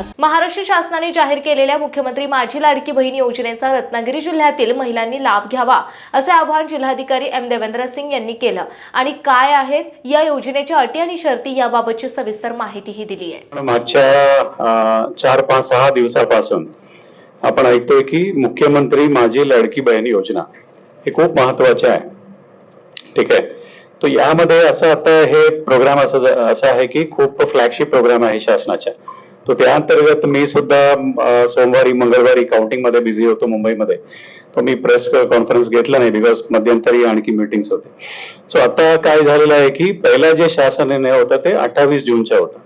विकास महाराष्ट्र शासनाने जाहीर केलेल्या मुख्यमंत्री माझी लाडकी बहीण योजनेचा रत्नागिरी जिल्ह्यातील महिलांनी लाभ घ्यावा असे आवाहन जिल्हाधिकारी एम देवेंद्र सिंग यांनी केलं. आणि काय आहेत या योजनेच्या अटी आणि शर्ती याबाबतची सविस्तर माहितीही दिली आहे. मागच्या चार पाच सहा दिवसापासून आपण ऐकतोय की मुख्यमंत्री माझी लाडकी बहीण योजना हे खूप महत्त्वाचे आहे. ठीक आहे? तो यामध्ये असं आता हे प्रोग्राम असं असं आहे की खूप फ्लॅगशिप प्रोग्राम आहे शासनाच्या. सो त्या अंतर्गत मी सुद्धा सोमवारी मंगळवारी काउंटिंगमध्ये बिझी होतो मुंबईमध्ये. तो मी प्रेस कॉन्फरन्स घेतला नाही बिकॉज मध्यंतरी आणखी मिटिंग्स होते. सो आता काय झालेलं आहे की पहिला जे शासन निर्णय होता ते अठ्ठावीस जूनचा होता.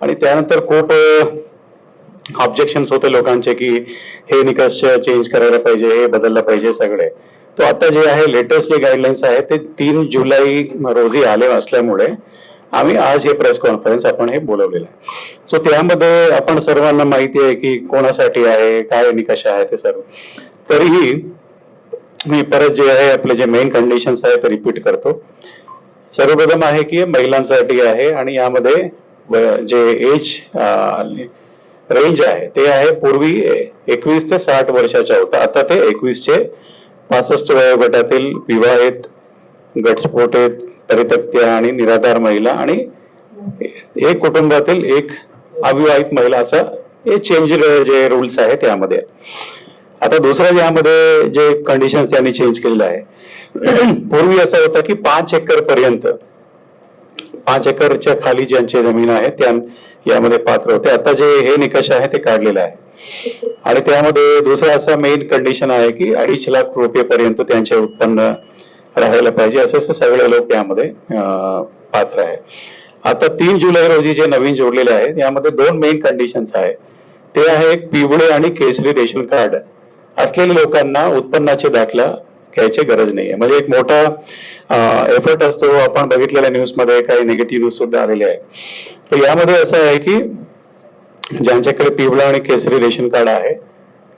आणि त्यानंतर खूप ऑब्जेक्शन होते लोकांचे की हे निकष चेंज करायला पाहिजे हे बदललं पाहिजे सगळे. तो आता जे आहे लेटेस्ट जे गाईडलाईन्स आहे ते तीन जुलै रोजी आले असल्यामुळे आम्ही आज हे प्रेस कॉन्फरन्स आपण हे बोलवलेलं आहे. सो त्यामध्ये आपण सर्वांना माहिती आहे की कोणासाठी आहे काय निकष आहे ते सर्व. तरीही मी परत जे आहे आपले जे मेन कंडिशन्स आहे ते रिपीट करतो. सर्वप्रथम आहे की महिलांसाठी आहे आणि यामध्ये जे एज रेंज आहे ते आहे पूर्वी एकवीस ते साठ वर्षाच्या होता. आता ते एकवीस चे पासष्ट वयोगटातील विवाहित घटस्फोटित परित्यक्त्या आणि निराधार महिला आणि एक कुटुंबातील एक अविवाहित महिला असं हे चेंज जे रूल्स आहे त्यामध्ये आता दुसरं यामध्ये जे कंडिशन त्यांनी चेंज केलेलं आहे. पूर्वी असं होतं की पाच एकर पर्यंत पाच एकरच्या खाली ज्यांची जमीन आहे त्या यामध्ये पात्र होते. आता जे हे निकष आहे ते काढलेलं आहे. आणि त्यामध्ये दुसरं असं मेन कंडिशन आहे की अडीच लाख रुपये पर्यंत त्यांचे उत्पन्न राहायला पाहिजे असे असे सगळे लोक यामध्ये पात्र आहे आता तीन जुलै रोजी जे नवीन जोडलेले आहेत यामध्ये दोन मेन कंडिशन्स आहे ते आहे एक पिवळे आणि केसरी रेशन कार्ड. असलेल्या लोकांना उत्पन्नाचे दाखला घ्यायची गरज नाहीये. म्हणजे एक मोठा एफर्ट असतो. आपण बघितलेल्या न्यूजमध्ये काही निगेटिव्ह न्यूज सुद्धा आलेले आहे तर यामध्ये असं आहे की ज्यांच्याकडे पिवळा आणि केसरी रेशन कार्ड आहे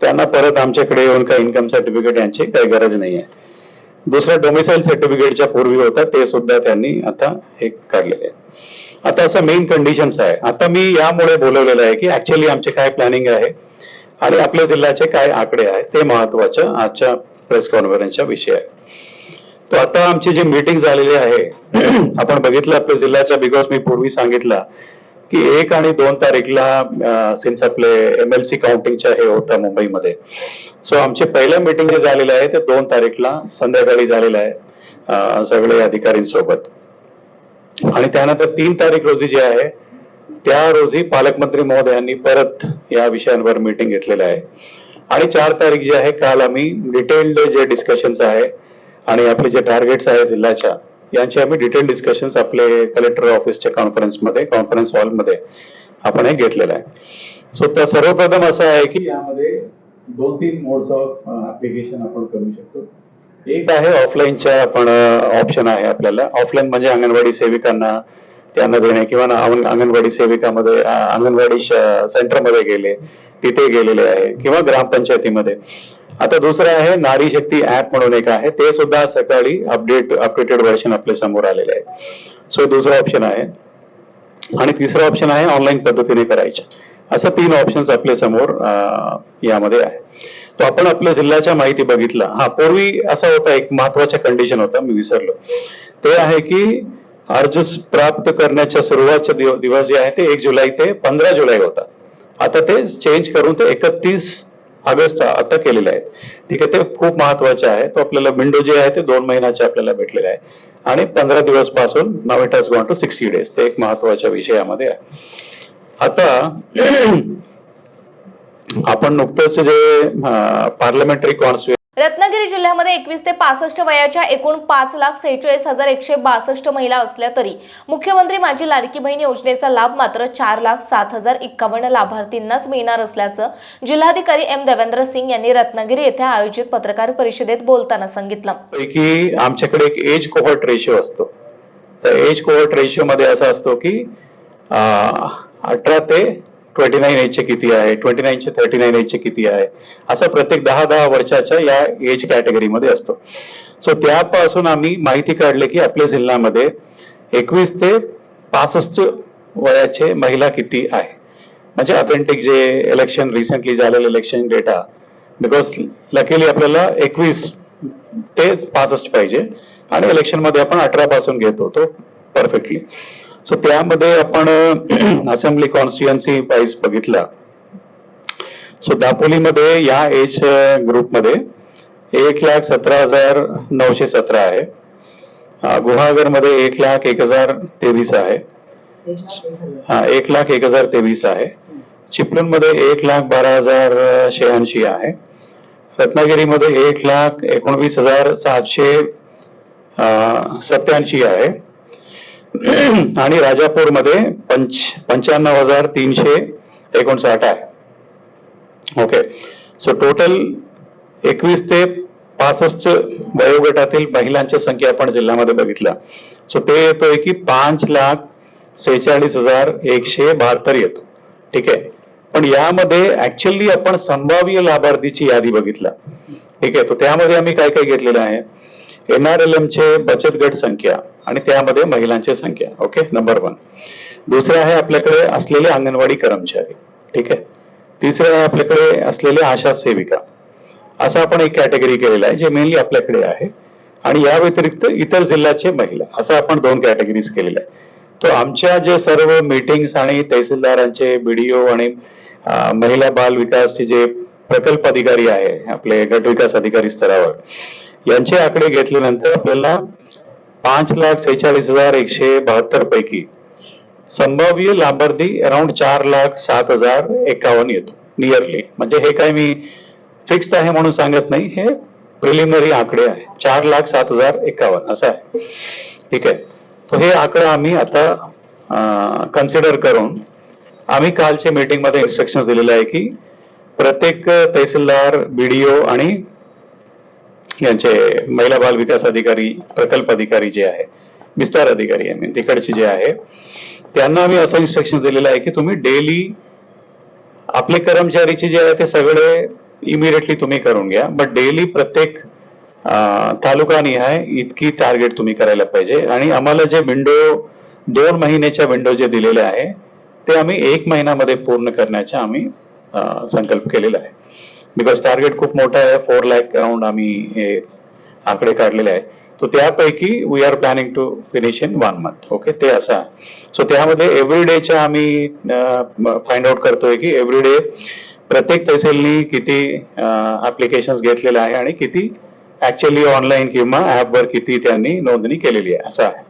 त्यांना परत आमच्याकडे येऊन काही इन्कम सर्टिफिकेट यांची काही गरज नाही आहे दुसऱ्या डोमिसाईल सर्टिफिकेटच्या पूर्वी होता ते सुद्धा त्यांनी आता हे काढलेले आहे आता असं मेन कंडिशन्स आहे. आता मी यामुळे बोलवलेलं आहे की ऍक्च्युअली आमचे काय प्लॅनिंग आहे आणि आपल्या जिल्ह्याचे काय आकडे आहेत ते महत्वाचं आजच्या प्रेस कॉन्फरन्सचा विषय आहे. तो आता आमची जी मीटिंग झालेली आहे आपण बघितलं आपल्या जिल्ह्याच्या बिकॉज मी पूर्वी सांगितलं की एक आणि दोन तारीखला सिन्स आपले एम एल सी काउंटिंगच्या हे होतं मुंबईमध्ये. सो आमचे पहिलं मीटिंग जे झालेलं आहे ते दोन तारीखला संध्याकाळी झालेलं आहे सगळे अधिकारींसोबत. आणि त्यानंतर तीन तारीख रोजी जे आहे त्या रोजी पालकमंत्री महोदयांनी परत या विषयांवर मीटिंग घेतलेलं आहे. आणि चार तारीख जी आहे काल आम्ही डिटेल्ड जे डिस्कशन्स आहे आणि आपले जे टार्गेट्स आहे जिल्ह्याच्या यांचे आम्ही डिटेल डिस्कशन्स आपले कलेक्टर ऑफिसच्या कॉन्फरन्समध्ये कॉन्फरन्स हॉलमध्ये आपण हे घेतलेलं आहे. सो त्या सर्वप्रथम असं आहे की यामध्ये दोन तीन मोड्स ऑफ ऍप्लिकेशन आपण करू शकतो. एक आहे ऑफलाईनच्या आपण ऑप्शन आहे आपल्याला. ऑफलाईन म्हणजे अंगणवाडी सेविकांना त्यांना देणे किंवा अंगणवाडी सेविकामध्ये अंगणवाडी सेंटरमध्ये गेले तिथे गेलेले आहे किंवा ग्रामपंचायतीमध्ये. आता दुसरं आहे नारी शक्ती ऍप म्हणून एक आहे. ते सुद्धा सकाळी अपडेट अपडेटेड व्हर्जन आपल्यासमोर आलेले आहे. सो दुसरं ऑप्शन आहे. आणि तिसरं ऑप्शन आहे ऑनलाईन पद्धतीने करायचं. असं तीन ऑप्शन्स आपल्यासमोर यामध्ये आहे. तो आपण आपल्या जिल्ह्याच्या माहिती बघितला. हा पूर्वी असा होता एक महत्त्वाचा कंडिशन होता मी विसरलो. ते आहे की अर्ज प्राप्त करण्याच्या सुरुवातचे दिव- दिवस जे आहे ते एक जुलै ते पंधरा जुलै होता. आता ते चेंज करून ते एकतीस ऑगस्ट आता केलेले आहे ठीक आहे ते खूप महत्त्वाचे आहे. तो आपल्याला विंडो जे आहे ते दोन महिन्याचे आपल्याला भेटलेले आहे. आणि पंधरा दिवसपासून नाव it has gone to sixty days ते एक महत्त्वाच्या विषयामध्ये आहे. आता आपण नुकतंच जे पार्लमेंटरी कॉन्स्टिट्यू रत्नागिरी जिल्ह्यामध्ये एकवीस ते पासष्ट वयाच्या एकूण पाच लाख सेहेचाळीस हजार एकशे बासष्ट महिला असल्या तरी मुख्यमंत्री माझी लाडकी बहीण योजनेचा लाभ मात्र चार लाख सात हजार एक्कावन्न लाभार्थींनाच मिळणार असल्याचं जिल्हाधिकारी एम देवेंद्र सिंग यांनी रत्नागिरी येथे आयोजित पत्रकार परिषदेत बोलताना सांगितलं. पैकी आमच्याकडे एक एज कोहर्ट रेशो असतो. तर एज कोहर्ट रेशो मध्ये असा असतो की अठरा ते ट्वेंटी नाईन एजचे किती आहे? ट्वेंटी नाईनचे थर्टी नाईन एजचे किती आहे? असं प्रत्येक दहा दहा वर्षाच्या या एज कॅटेगरीमध्ये असतो. सो त्यापासून आम्ही माहिती काढली की आपल्या जिल्ह्यामध्ये एकवीस ते पासष्ट वयाचे महिला किती आहे? म्हणजे ऑथेंटिक जे इलेक्शन रिसेंटली झालेलं इलेक्शन डेटा बिकॉज लकीली आपल्याला एकवीस ते पासष्ट पाहिजे. आणि इलेक्शनमध्ये आपण अठरा पासून घेतो तो परफेक्टली सो त्यामध्ये आपण असेंब्ली कॉन्स्टिट्युएन्सी वाईज बघितला. सो दापोलीमध्ये या एज ग्रुपमध्ये एक लाख सतरा हजार नऊशे सतरा आहे. गुहागरमध्ये एक लाख एक हजार तेवीस आहे. हा एक लाख एक हजार तेवीस आहे. चिपळूणमध्ये एक लाख बारा हजार शहाऐंशी आहे. रत्नागिरीमध्ये एक लाख एकोणवीस हजार सातशे सत्याऐंशी आहे. आणि राजापूरमध्ये पंच पंच्याण्णव हजार तीनशे एकोणसाठ आहे. ओके सो टोटल एकवीस ते पासष्ट वयोगटातील महिलांची संख्या आपण जिल्ह्यामध्ये बघितला सो ते येतोय की पाच लाख सेहेचाळीस हजार एकशे बहात्तर येतो. ठीक आहे? पण यामध्ये ऍक्च्युअली आपण संभाव्य लाभार्थीची यादी बघितला ठीक आहे? तर त्यामध्ये आम्ही काय काय घेतलेलं आहे? एनआरएलएम चे बचत गट संख्या. आणि त्यामध्ये महिलांची संख्या. ओके नंबर वन दुसरे आहे आपल्याकडे असलेले अंगणवाडी कर्मचारी. ठीक आहे? तिसरे आहे आपल्याकडे असलेले आशा सेविका. असं आपण एक कॅटेगरी केलेलं आहे जे मेनली आपल्याकडे आहे. आणि या व्यतिरिक्त इतर जिल्ह्याचे महिला. असं आपण दोन कॅटेगरीज केलेल्या आहे तो आमच्या जे सर्व मीटिंग्स आणि तहसीलदारांचे बीडीओ आणि महिला बाल विकासचे जे प्रकल्प अधिकारी आहे आपले गट विकास अधिकारी स्तरावर यांचे आकडे घेतल्यानंतर आपल्याला पाच लाख सेहेचाळीस हजार एकशे बहात्तर पैकी. संभाव्य लाभार्थी अराउंड चार लाख सात हजार एकावन्न येतो नियरली म्हणजे हे काय मी फिक्स्ड आहे म्हणून सांगत नाही हे प्रिलिमिनरी आकडे आहे. चार लाख सात हजार एकावन्न असं आहे. ठीक आहे. तर हे आकडे आम्ही आता कन्सिडर करून आम्ही कालच्या मीटिंगमध्ये इन्स्ट्रक्शन दिलेलं आहे की प्रत्येक तहसीलदार बीडीओ आणि यांचे महिला बाल विकास अधिकारी प्रकल्प अधिकारी जे आहे विस्तार अधिकारी यांनी म्हणजे तिकडचे जे आहे त्यांना आम्ही असं इन्स्ट्रक्शन दिलेलं आहे की तुम्ही डेली आपले कर्मचारीचे जे आहे ते सगळे इमिडिएटली तुम्ही करून घ्या बट डेली प्रत्येक अं, तालुका निहाय इतकी टार्गेट तुम्ही करायला पाहिजे. आणि आम्हाला जे विंडो दोन महिन्याच्या विंडो जे दिलेले आहे ते आम्ही एक महिन्यामध्ये पूर्ण करण्याचा आम्ही संकल्प केलेला आहे. बिकॉज टार्गेट खूप मोठा आहे फोर लॅक अराउंड आम्ही हे आकडे काढलेले आहे. तो त्यापैकी we are planning to finish in one month okay ते असा सो त्यामध्ये एव्हरी डेच्या आम्ही फाइंड आउट करतोय की एव्हरी डे प्रत्येक तहसीलनी किती ऍप्लिकेशन घेतलेले आहे आणि किती ऍक्च्युअली ऑनलाईन किंवा ऍपवर किती त्यांनी नोंदणी केलेली आहे. असं आहे.